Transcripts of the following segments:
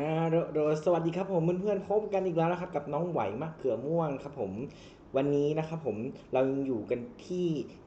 ฮัลโหลสวัสดีครับผมเพื่อนๆพบกันอีกแล้วนะครับ กับน้องไหวมะเขือม่วงครับผมวันนี้นะครับผมเรายังอยู่กันที่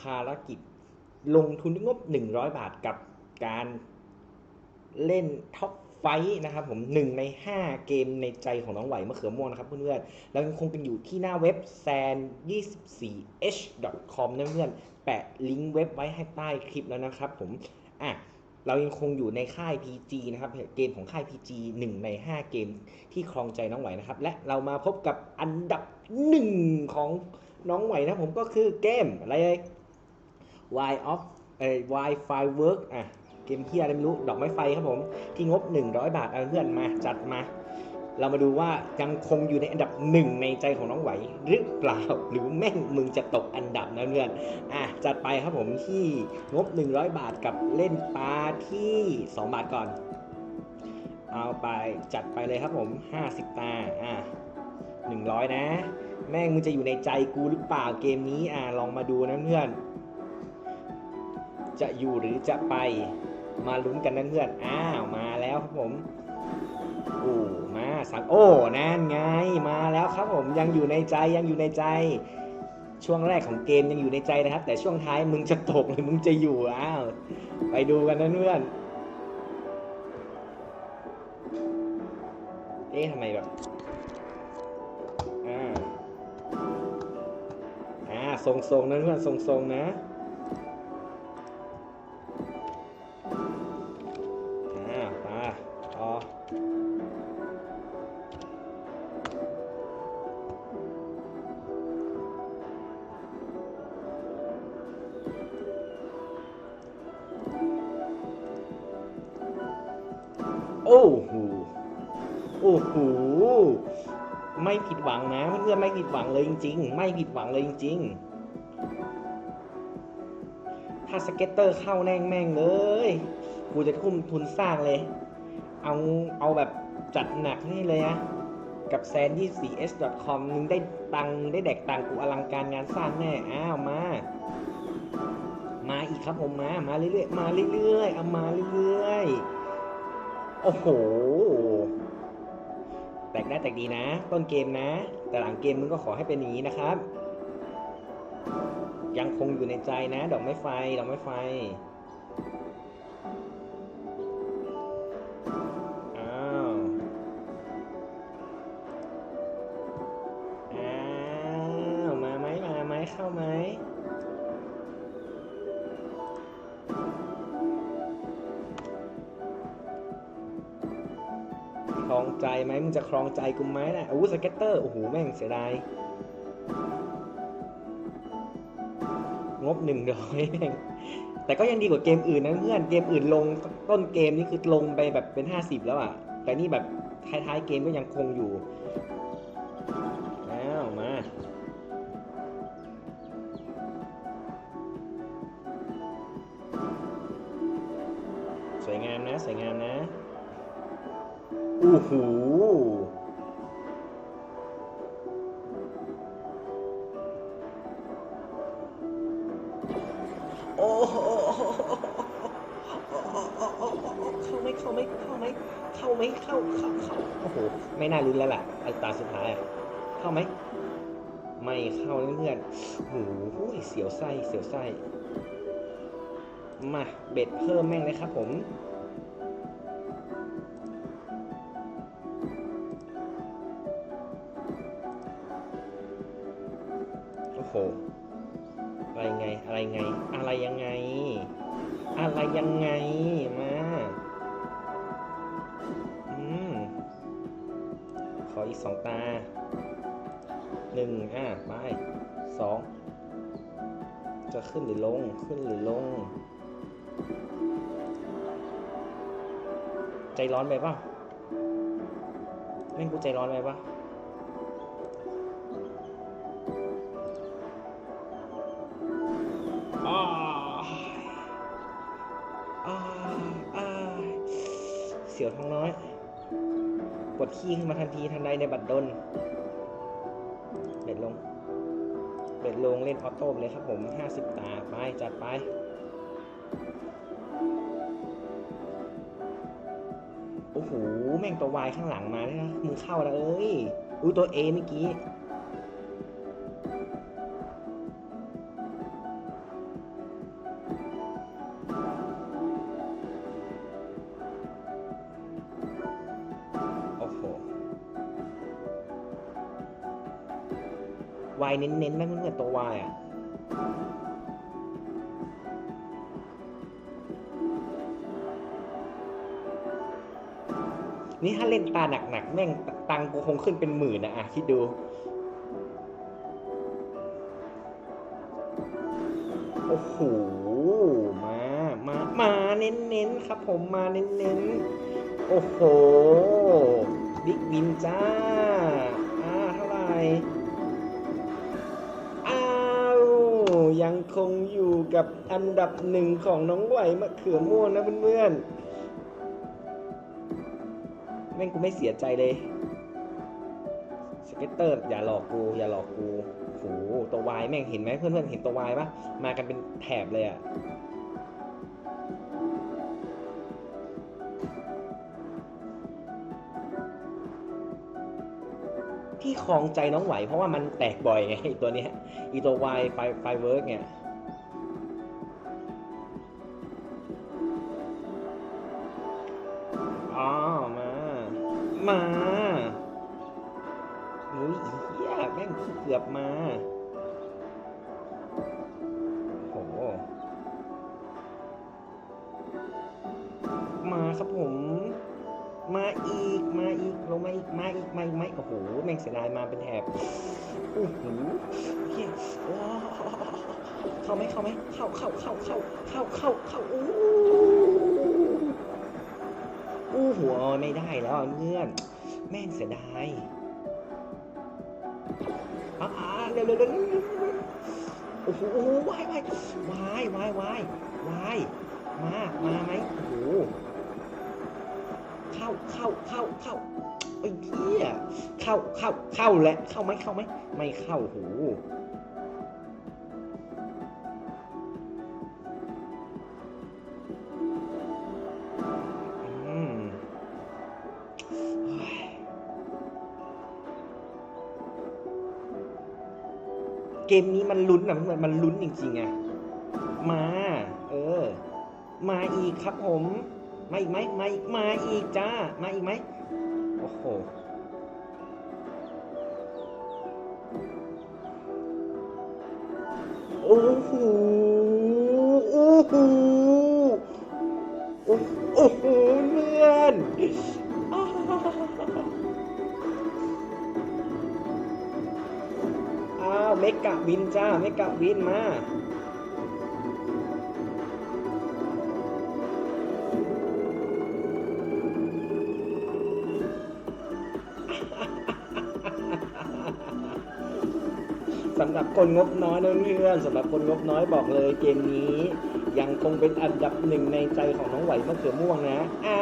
ภารกิจลงทุนงบ 100 บาทกับการเล่นท็อปไฟนะครับผมหนึ่งใน 5 เกมในใจของน้องไหวมะเขือม่วงนะครับเพื่อนๆเรายังคงกันอยู่ที่หน้าเว็บ san24h.com นะเพื่อนแปะลิงก์เว็บไว้ให้ใต้คลิปแล้วนะครับผมอะ เรายังคงอยู่ในค่าย PG นะครับเกมของค่าย PG 1 ใน 5 เกมที่ครองใจน้องไหวนะครับ และเรามาพบกับอันดับหนึ่งของน้องไหวนะผมก็คือเกมอะไรเอ่ย Y of เอ่อ Wi-Fi Work อะ เกมเที่อะไรไม่รู้ ดอกไม้ไฟครับผม ที่งบ 100 บาทเอาเพื่อนมาจัดมา เรามาดูว่ายังคงอยู่ในอันดับหนึ่งในใจของน้องไหวหรือเปล่า หรือแม่งมึงจะตกอันดับนะเพื่อนอะจัดไปครับผมที่งบ 100 บาทกับเล่นปลาที่ 2 บาทก่อน เอาไปจัดไปเลยครับผม 50 ตาอะ100 นะ แม่งมึงจะอยู่ในใจกูหรือเปล่าเกมนี้อะลองมาดูนะเพื่อน จะอยู่หรือจะไปมาลุ้นกันนะเพื่อนอ้าวมาแล้วครับผมโอ้าสังโอ้นั่นไงมาแล้วครับผมยังอยู่ในใจยังอยู่ในใจ ช่วงแรกของเกมยังอยู่ในใจนะครับ แต่ช่วงท้ายมึงจะตกหรือมึงจะอยู่อ้าวไปดูกันนะเพื่อนเอ๊ะทำไมแบบอ่าอ่าทรงๆนะเพื่อนทรงๆนะ โอ้โหโอ้โหไม่ผิดหวังนะเพื่อนๆไม่ผิดหวังเลยจริง ๆ ไม่ผิดหวังเลยจริง ๆ ถ้าสเก็ตเตอร์เข้าแน่งแม่งเลย กูจะทุ่มทุนสร้างเลย เอาเอาแบบจัดหนักนี่เลยนะกับ s a n d y 4 s com มึงได้ตังได้แดกตังกูอลังการงานสร้างแน่ อ้าวมา มาอีกครับผมมา มาเรื่อยๆ มาเรื่อยๆ เอามาเรื่อยๆ โอ้โห แตกได้แตกดีนะ ต้นเกมนะ แต่หลังเกมมึงก็ขอให้เป็นอย่างนี้นะครับ ยังคงอยู่ในใจนะ ดอกไม้ไฟ ดอกไม้ไฟ ไหมมึงจะครองใจกูไหมนะอาวุธสเก็ตเตอร์โอ้โหแม่งเสียดายงบหนึ่งร้อยแม่งแต่ก็ยังดีกว่าเกมอื่นนะเพื่อนเกมอื่นลงต้นเกมนี่คือลงไปแบบเป็น 50 แล้วอะ่ะ แต่นี่แบบท้ายๆเกมก็ยังคงอยู่อ้าวมาสวยงามนะ สวยงามนะ อู้หูโอ้โหเข้าไหมเข้าไหมเข้าไหมเข้าไหมเข้าเข้าเข้าโอ้โห ไม่น่าลุ้นแล้วล่ะ ไอตาสุดท้ายอะเข้าไหม ไม่เข้าเพื่อนโอ้โหเสียวไส้ เสียวไส้ มา เบ็ดเพิ่มแม่งเลยครับผม อะไรยังไงมาอืมขออีกสองตาหนึ่งอะไปสองจะขึ้นหรือลงขึ้นหรือลง ใจร้อนไปป่ะแม่งกูใจร้อนไปป่ะ สียวท้องน้อย ปวดขี้ขึ้นมาทันทีทันใดในบัดดล เบ็ดลง เบ็ดลงเล่นออโต้เลยครับผม 50 ตา ไป จัดไปโอ้โห แม่งตัววายข้างหลังมาด้วยนะ มึงเข้าแล้วเอ้ยอุ้ยตัวเอเมื่อกี้ วายเน้นๆนะเพื่อนตัววายอะนี่ถ้าเล่นตาหนักๆแม่งตังกูคงขึ้นเป็นหมื่นนะอะคิดดู โอ้โห มา มา มาเน้นๆครับผมมาเน้นๆ โอ้โห บิ๊กบินจ้า อ่าเท่าไหร่ ยังคงอยู่กับอันดับหนึ่งของน้องไหวมะเขือม่วงนะเพื่อนๆแม่งกูไม่เสียใจเลยสเก็ตเตอร์อย่าหลอกกูอย่าหลอกกูโหตัววายแม่งเห็นไหมเพื่อนๆเห็นตัววายปะมากันเป็นแถบเลยอะ คลองใจน้องไหว เพราะว่ามันแตกบ่อยไงตัวนี้อีตัววายไฟไฟเวิร์กเนี่ยอ๋อมา มาเฮ้ยเหี้ยแม่งเกือบมาโหมาครับผม มาอี อีกมาอีกมาอีกไหมโอ้โหแม่งเสียดายมาเป็นแถบโอ้โหเฮียเข้าไหมเข้าไหมเข้าเข้าเข้าเข้าเข้าเข้าเข้าอู้อู้หัวไม่ได้แล้วเพื่อน แม่งเสียดายอ่าเร็วเร็วเร็วโอ้โหวายวายวายวายวายวายมามาไหมโอ้โหเข้าเข้าเข้าเข้าไอ้เหี้ ยเข้าเข้าเข้าแหละเข้าไหมเข้าไหมไม่เข้าหอืมเกมนี้มันลุ้นอะมันมันลุ้นจริงๆอะมา เออ มาอีกครับผม มาอีกไหมมาอีกมาอีกจ้า มาอีกไหมโอ้โห นอ้าวอ้าวเมกะวินจ้าเมกะวินมาสำหรับคนงบน้อยนะเพื่อนสำหรับคนงบน้อยบอกเลยเกมนี้ ยังคงเป็นอันดับหนึ่งในใจของน้องไหวมะเขือม่วงนะอ่า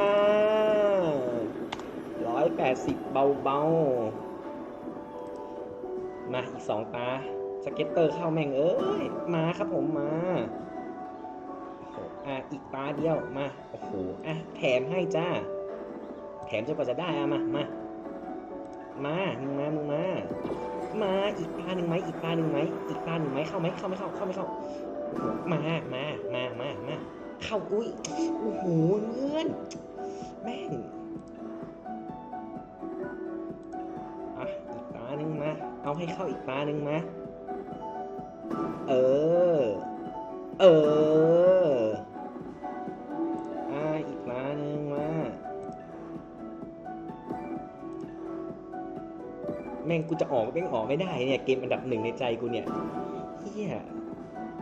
ร้อยแปดสิบเบาๆ มาอีกสองตา สเก็ตเตอร์เข้าแม่งเอ้ย มาครับผมมาโอ้โหอะอีกตาเดียว มา โอ้โห อะ แถมให้จ้า แถมจนกว่าจะได้อะมา มา มามึงมา มึงมา มาอีกตาหนึ่งไหมอีกตาหนึ่งไหมอีกตาหนึ่งไหมเข้าไหมเข้าไม่เข้า เข้าไม่เข้า มา มา มา มา มา เข้าอุ้ย โอ้โหเงื่อนแม่ง เอาให้เข้าอีกตาหนึ่งมา เออ เออ อะอีกตาหนึ่งมา แม่งกูจะออกแม่งออกไม่ได้เนี่ย เกมอันดับหนึ่งในใจกูเนี่ยเฮีย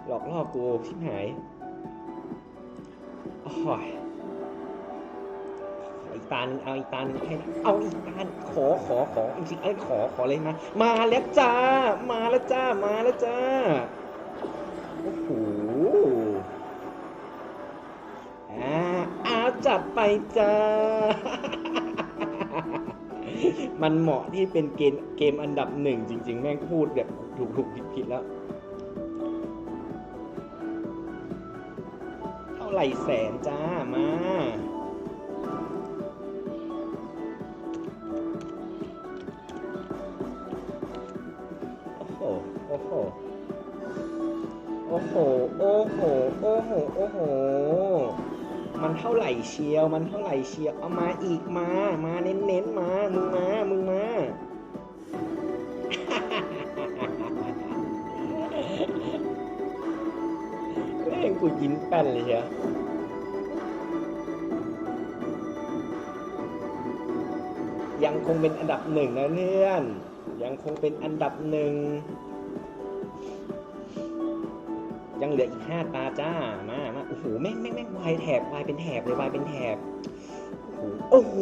หลอกล่อกูชิบหาย โอ้ยขอ ตาหนึ่งเอาอีกตาหนึ่งให้เอาอีกตาหนึ่งขอขอขอจริงๆเอ้ยขอขอเลยมามาแล้วจ้า มาแล้วจ้า มาแล้วจ้าโอ้โหอ่าอาจัดไปจ้ามันเหมาะที่เป็นเกมเกมอันดับหนึ่งจริง ๆ แม่งพูดแบบถูกถูกผิดผิดแล้ว เท่าไหร่แสนจ้ามา โอ้โห มันเท่าไหร่เชียว มันเท่าไหร่เชียว เอามาอีกมา มาเน้นๆมา มึงมา มึงมาแม่งกูยิ้มแป้นเลยเชียวยังคงเป็นอันดับหนึ่งนะเพื่อน ยังคงเป็นอันดับหนึ่ง ยังเหลืออีกห้าตาจ้ามามาโอ้โหแม่งแม่งแม่งวายแถบวายเป็นแถบเลยวายเป็นแถบโอ้โห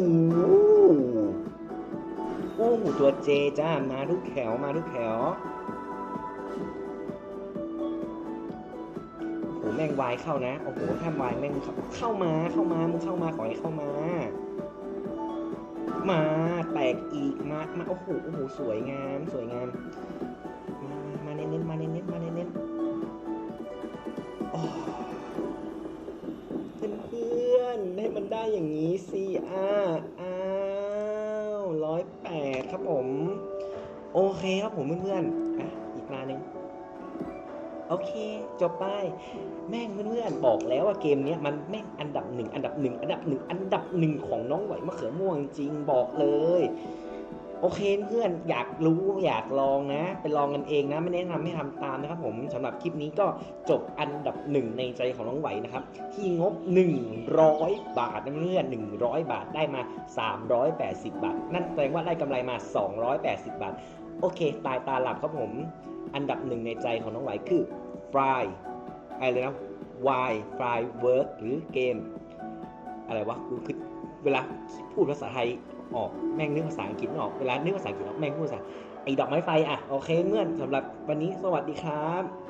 โอ้โหตัวเจจ้ามาทุกแถวมาทุกแถวโอ้โหแม่งวายเข้านะโอ้โหถ้าวายแม่งเข้ามาเข้ามามึงเข้ามาขอให้เข้ามา มาแตกอีกมามาโอ้โหโอ้โหสวยงามสวยงามมามามาเน้นมาเน้นๆมาเน้นเน้น ๆโอ้เพื่อนให้มันได้อย่างนี้สิอ้าอ้าวร้อยแปดครับผม โอเคครับผมเพื่อนๆอะอีกมาหนึ่งโอเค จบไปแม่งเพื่อนๆบอกแล้วว่าเกมนี้มันแม่งอันดับหนึ่งอันดับหนึ่งอันดับหนึ่งอันดับหนึ่งของน้องไหวมะเขือม่วงจริงบอกเลย โอเคเพื่อนอยากรู้อยากลองนะ ไปลองกันเองนะ ไม่แนะนำให้ทำตามนะครับผมสำหรับคลิปนี้ก็จบอันดับหนึ่งในใจของน้องไหวนะครับ ที่งบ 100 บาทนะเพื่อน100 บาทได้มา 380 บาท นั่นแปลว่าได้กำไรมา 280 บาท โอเค ตายตาหลับครับผม อันดับหนึ่งในใจของน้องไหวคือ Fry อะไรเลยนะ Y Fry Work หรือเกม อะไรวะกูคือเวลาพูดภาษาไทย ออกแม่งนึกภาษาอังกฤษไม่ออกเวลานึกภาษาอังกฤษออกแม่งพูดภาษาไอ้ดอกไม้ไฟอะโอเคเมื่อนสำหรับวันนี้สวัสดีครับ